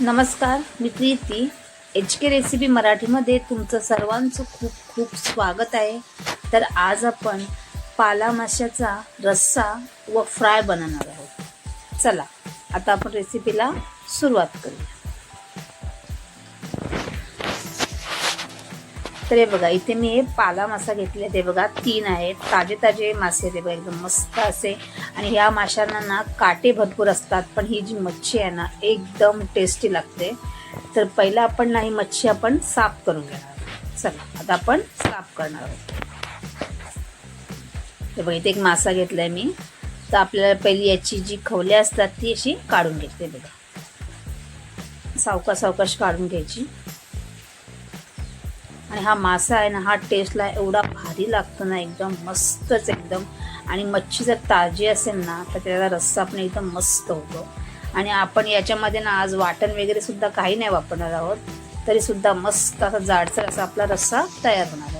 नमस्कार मी Preeti. H K recipe मराठीमध्ये तुमचं सर्वांचं खूप खूप स्वागत आहे. तर आज आपण पाला माशाचा रस्सा व फ्राय बनवणार आहोत. चला आता आपण रेसिपीला सुरुवात करूया. तर हे बघा इथे मी हे पाला मासा घेतले ते बघा तीन आहेत. ताजे ताजे मासे ते बघा एकदम मस्त असे. आणि ह्या माशांना ना काटे भरपूर असतात पण ही जी मच्छी आहे ना एकदम टेस्टी लागते. तर पहिला आपण ना ही मच्छी आपण साफ करून घेणार चला आता आपण साफ करणार आहोत. तर बघा इथे एक मासा घेतलाय मी. तर आपल्याला पहिली याची जी खवले असतात ती अशी काढून घेते बघा. सावकाश सावकाश काढून घ्यायची. आणि हा मासा आहे ना हा टेस्टला एवढा भारी लागतो ना एकदम मस्तच एकदम. आणि मच्छी जर ताजी असेल ना तर त्याचा रस्सा पण एकदम मस्त होतो आणि आपण याच्यामध्ये ना आज वाटण वगैरे सुद्धा काही नाही वापरणार आहोत. तरी सुद्धा मस्त असा जाडसर असा आपला रस्सा तयार होणार आहे.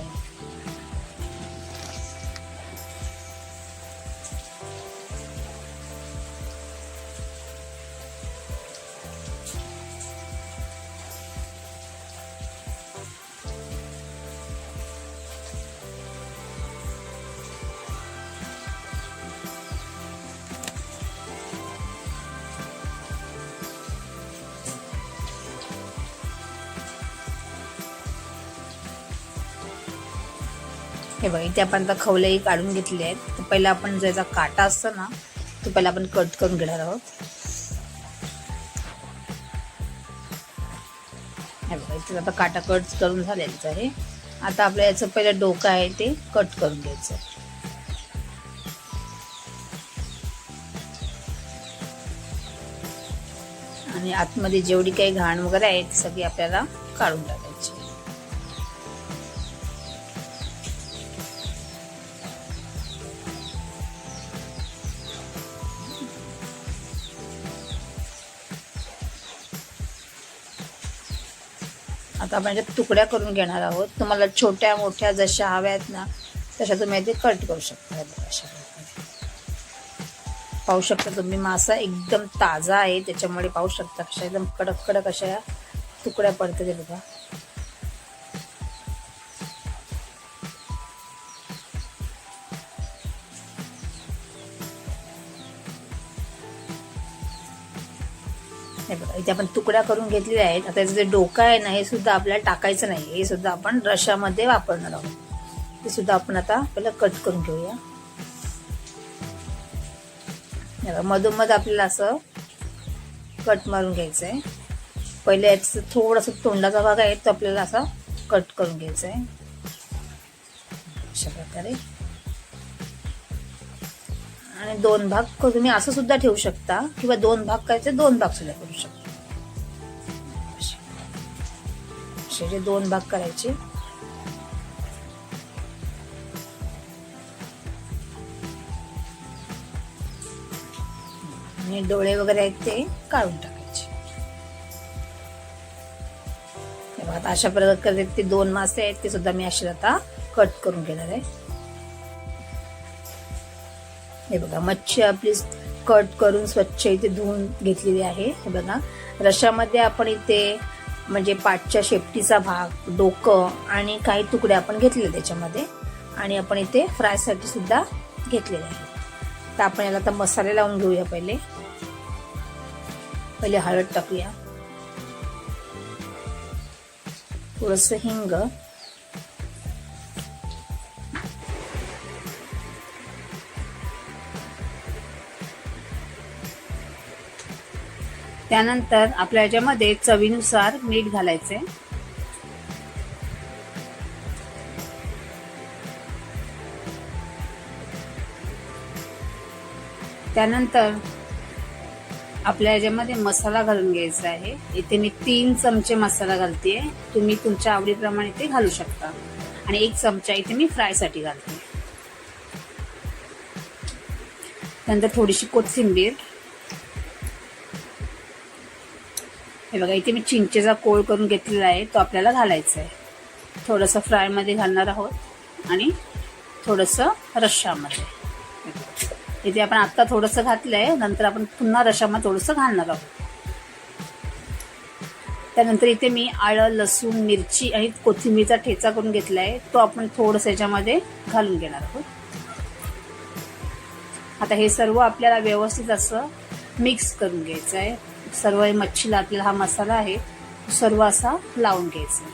हे बघ इथे आपण आता खवलेही काढून घेतले आहेत. तर पहिला आपण ज्याचा काटा असतो ना तो पहिला आपण कट करून घेणार आहोत. हे बघा इथे आता काटा कट करून झालेलंच आहे. आता आपलं याचं पहिलं डोकं आहे ते कट करून घ्यायचं. आणि आतमध्ये जेवढी काही घाण वगैरे आहे ती सगळी आपल्याला काढून टाकायची. आता आपण तुकड्या करून घेणार आहोत तुम्हाला छोट्या मोठ्या जशा हव्या आहेत ना तशा तुम्ही ते कट करू शकता. अशा पाहू शकता तुम्ही मासा एकदम ताजा आहे त्याच्यामुळे पाहू शकता कशा एकदम कडक कडक अशा तुकड्या पडतात ते बघा. इथे आपण तुकड्या करून घेतलेल्या आहेत. आता याचं जे डोकं आहे ना हे सुद्धा आपल्याला टाकायचं नाही. हे सुद्धा आपण रशामध्ये वापरणार आहोत. ते सुद्धा आपण आता पहिला कट करून घेऊया. मधोमध आपल्याला असं कट मारून घ्यायचं आहे पहिले याचं थोडासा तोंडाचा भाग आहे तो आपल्याला असा कट करून घ्यायचा आहे अशा प्रकारे. आणि दोन भाग तुम्ही असं सुद्धा ठेवू शकता किंवा दोन भाग करायचे दोन भाग सुद्धा करू शकता. असे दोन भाग करायचे. आणि डोळे वगैरे आहेत ते काढून टाकायचे. आता अशा प्रकारे ते दोन मासे आहेत ते सुद्धा मी असे आता कट करून घेणार आहे. हे बघा मच्छी आपली कट करून स्वच्छ इथे धुवून घेतलेली आहे. हे बघा रशामध्ये आपण इथे म्हणजे पाठच्या शेपटीचा भाग डोकं आणि काही तुकडे आपण घेतले त्याच्यामध्ये. आणि आपण इथे फ्रायसाठी सुद्धा घेतलेले आहे. तर आपण याला आता मसाले लावून घेऊया पहिले. पहिले हळद टाकूया. थोडस हिंग. त्यानंतर आपल्या याच्यामध्ये चवीनुसार मीठ घालायचे. त्यानंतर आपल्या याच्यामध्ये मसाला घालून घ्यायचा आहे. इथे मी तीन चमचे मसाला घालते. तुम्ही तुमच्या आवडीप्रमाणे ते घालू शकता. आणि एक चमचा इथे मी फ्रायसाठी घालते. त्यानंतर थोडीशी कोथिंबीर. हे बघा इथे मी चिंचेचा कोळ करून घेतलेला आहे. तो आपल्याला घालायचा आहे. थोडंसं फ्रायमध्ये घालणार आहोत. आणि थोडंसं रश्शामध्ये इथे आपण आत्ता थोडंसं घातलं आहे नंतर आपण पुन्हा रशामध्ये थोडंसं घालणार आहोत. त्यानंतर इथे मी आळं लसूण मिरची आणि कोथिंबीरचा ठेचा करून घेतला आहे तो आपण थोडंसं याच्यामध्ये घालून घेणार आहोत. आता हे सर्व आपल्याला व्यवस्थित असं मिक्स करून घ्यायचं आहे. सर्व मच्छीला आपल्याला हा मसाला आहे तो सर्व असा लावून घ्यायचा.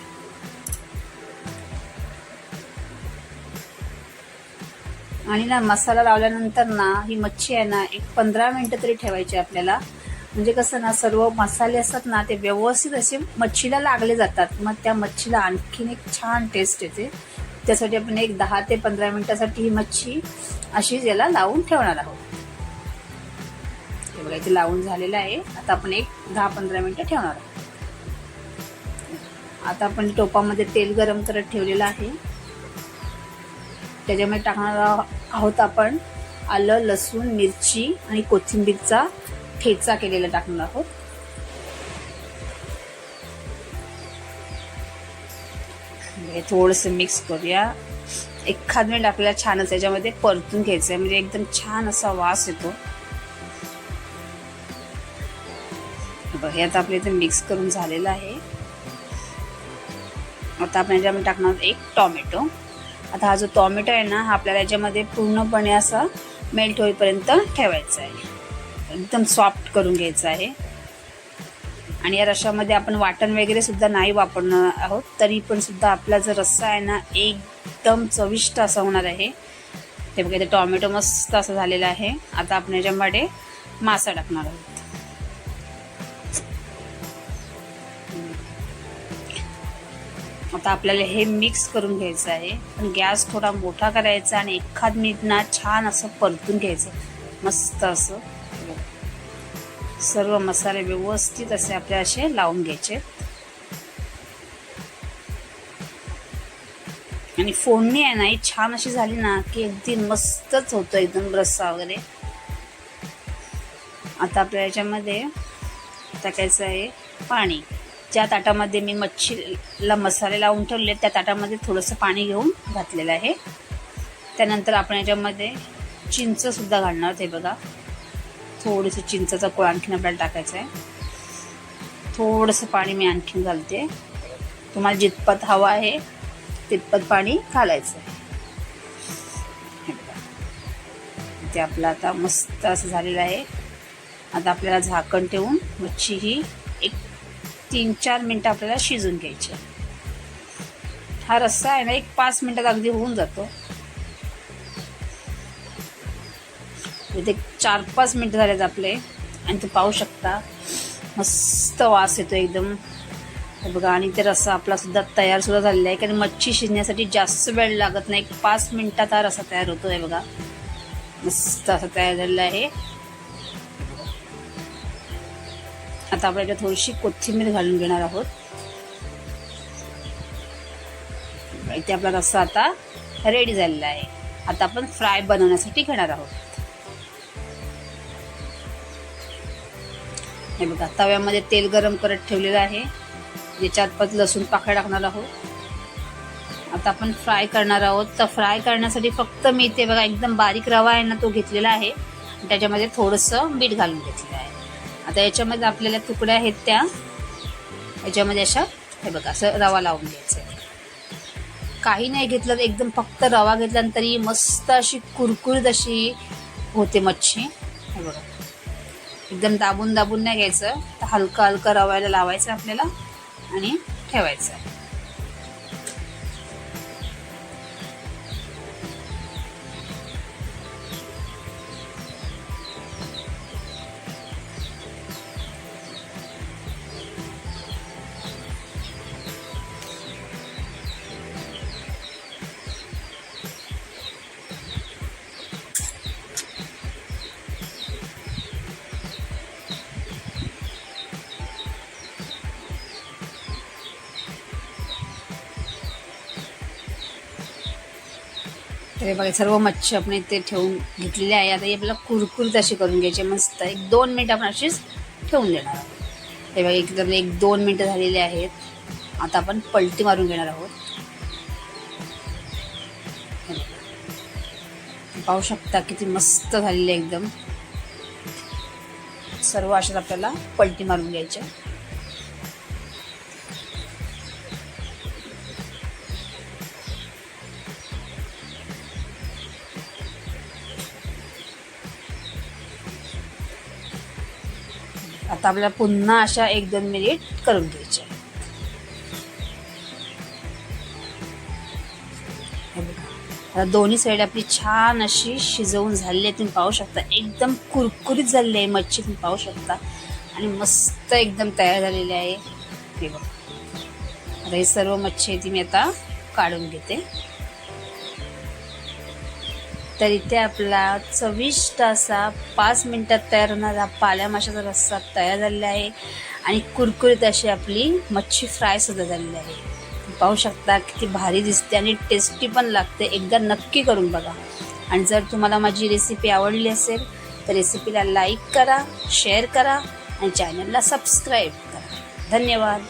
आणि ना मसाला लावल्यानंतर ना ही मच्छी आहे ना एक पंधरा मिनटं तरी ठेवायची आपल्याला. म्हणजे कसं ना सर्व मसाले असतात ना ते व्यवस्थित असे मच्छीला लागले जातात. मग त्या मच्छीला आणखीन एक छान टेस्ट येते. त्यासाठी आपण एक दहा ते पंधरा मिनटासाठी ही मच्छी अशीच याला लावून ठेवणार आहोत. बघा इथे लावून झालेलं आहे. आता आपण एक दहा पंधरा मिनटं ठेवणार आहोत. आता आपण टोपामध्ये तेल गरम करत ठेवलेलं आहे. त्याच्यामध्ये टाकणार आहोत आपण आलं लसूण मिरची आणि कोथिंबीरचा ठेचा केलेला टाकणार आहोत. थोडंसं मिक्स करूया. एखाद मिनिट आपल्याला छानच याच्यामध्ये परतून घ्यायचं आहे म्हणजे एकदम छान असा वास येतो. बघ हे आता आपल्या इथे मिक्स करून झालेलं आहे. आता आपण याच्यामध्ये टाकणार एक टॉमॅटो आता हा जो टॉमॅटो आहे ना हा आपल्याला याच्यामध्ये पूर्णपणे असा मेल्ट होईपर्यंत ठेवायचा आहे. एकदम सॉफ्ट करून घ्यायचं आहे. आणि या रशामध्ये आपण वाटण वगैरे सुद्धा नाही वापरणार आहोत तरी पण सुद्धा आपला जो रस्सा आहे ना एकदम चविष्ट असा होणार आहे. हे बघा इथे टॉमॅटो मस्त असं झालेलं आहे. आता आपण याच्यामध्ये मासा टाकणार आहोत. आता आपल्याला हे मिक्स करून घ्यायचं आहे. पण गॅस थोडा मोठा करायचा आणि एखाद मिनिट ना छान असं परतून घ्यायचं. मस्त असं. सर्व मसाले व्यवस्थित असे आपले असे लावून घ्यायचे. आणि फोडणी आहे ना ही छान अशी झाली ना की अगदी मस्तच होतं एकदम रस्सा वगैरे. आता आपल्या याच्यामध्ये टाकायचं आहे पाणी. ज्या ताटामध्ये मी मच्छीला मसाले लावून ठेवले. त्या ताटामध्ये थोडंसं पाणी घेऊन घातलेलं आहे. त्यानंतर आपण याच्यामध्ये चिंचसुद्धा घालणार ते हे बघा. थोडंसं चिंचाचा कोळ आणखीन आपल्याला टाकायचं आहे. थोडंसं पाणी मी आणखीन घालते. तुम्हाला जितपत हवं आहे तितपत पाणी घालायचं आहे. ते आपलं आता मस्त असं झालेलं आहे. आता आपल्याला झाकण ठेवून मच्छी ही तीन चार मिनटं आपल्याला शिजून घ्यायचे. हा रस्सा आहे ना एक पाच मिनटात अगदी होऊन जातो. इथे चार पाच मिनटं झालेत आपले. आणि ते पाहू शकता मस्त वास येतो एकदम. बघा आणि ते रस्सा आपला सुद्धा तयार सुद्धा झालेला आहे कारण मच्छी शिजण्यासाठी जास्त वेळ लागत नाही. एक पाच मिनटात हा रस्सा तयार होतो आहे बघा. मस्त असा तयार झालेला आहे. आता आपण याच्यात थोडीशी कोथिंबीर घालून घेणार आहोत. इथे आपला रस्सा आता रेडी झालेला आहे. आता आपण फ्राय बनवण्यासाठी घेणार आहोत. हे बघा तव्यामध्ये तेल गरम करत ठेवलेलं आहे. याच्यात पण लसूण पाकळ्या टाकणार आहोत. आता आपण फ्राय करणार आहोत. तर फ्राय करण्यासाठी फक्त मी इथे बघा एकदम बारीक रवा आहे ना तो घेतलेला आहे. त्याच्यामध्ये थोडंसं मीठ घालून घेतलेलं आहे. आता याच्यामध्ये आपल्याला तुकड्या आहेत त्या. याच्यामध्ये अशा हे बघा असं रवा लावून घ्यायचं आहे. काही नाही घेतलं तर एकदम फक्त रवा घेतल्यानंतरही मस्त अशी कुरकुरीत अशी होते मच्छी. हे बघा. एकदम दाबून दाबून नाही घ्यायचं. तर हलका हलका रवायला लावायचं आपल्याला आणि ठेवायचं हे बघा सर्व मच्छी आपण इथे ठेवून घेतलेली आहे. आता ही आपल्याला कुरकुरीत अशी करून घ्यायची मस्त. एक दोन मिनटं आपण अशीच ठेवून देणार आहोत. हे बघा एकदम एक दोन मिनटं झालेली आहेत. आता आपण पलटी मारून घेणार आहोत. पाहू शकता किती मस्त झालेली आहे एकदम. सर्व अशाच आपल्याला पलटी मारून घ्यायच्या आता आपल्याला पुन्हा अशा एक दोन मिनिट करून घ्यायच्या आता दोन्ही साईड आपली छान अशी शिजवून झालेली आहे तुम्ही पाहू शकता. एकदम कुरकुरीत झालेली आहे मच्छी. तुम्ही पाहू शकता. आणि मस्त एकदम तयार झालेली आहे. हे बघा. आता ही सर्व मच्छी आहे ती मी आता काढून घेते. तर इथे आपला चविष्ट असा पाच मिनटात तयार होणारा पाल्या माशाचा रस्सा तयार झालेला आहे. आणि कुरकुरीत अशी आपली मच्छी फ्राय सुद्धा झालेली आहे. पाहू शकता किती भारी दिसते आणि टेस्टी पण लागते. एकदा नक्की करून बघा. आणि जर तुम्हाला माझी रेसिपी आवडली असेल तर रेसिपीला लाईक करा शेअर करा आणि चॅनलला सबस्क्राईब करा. धन्यवाद.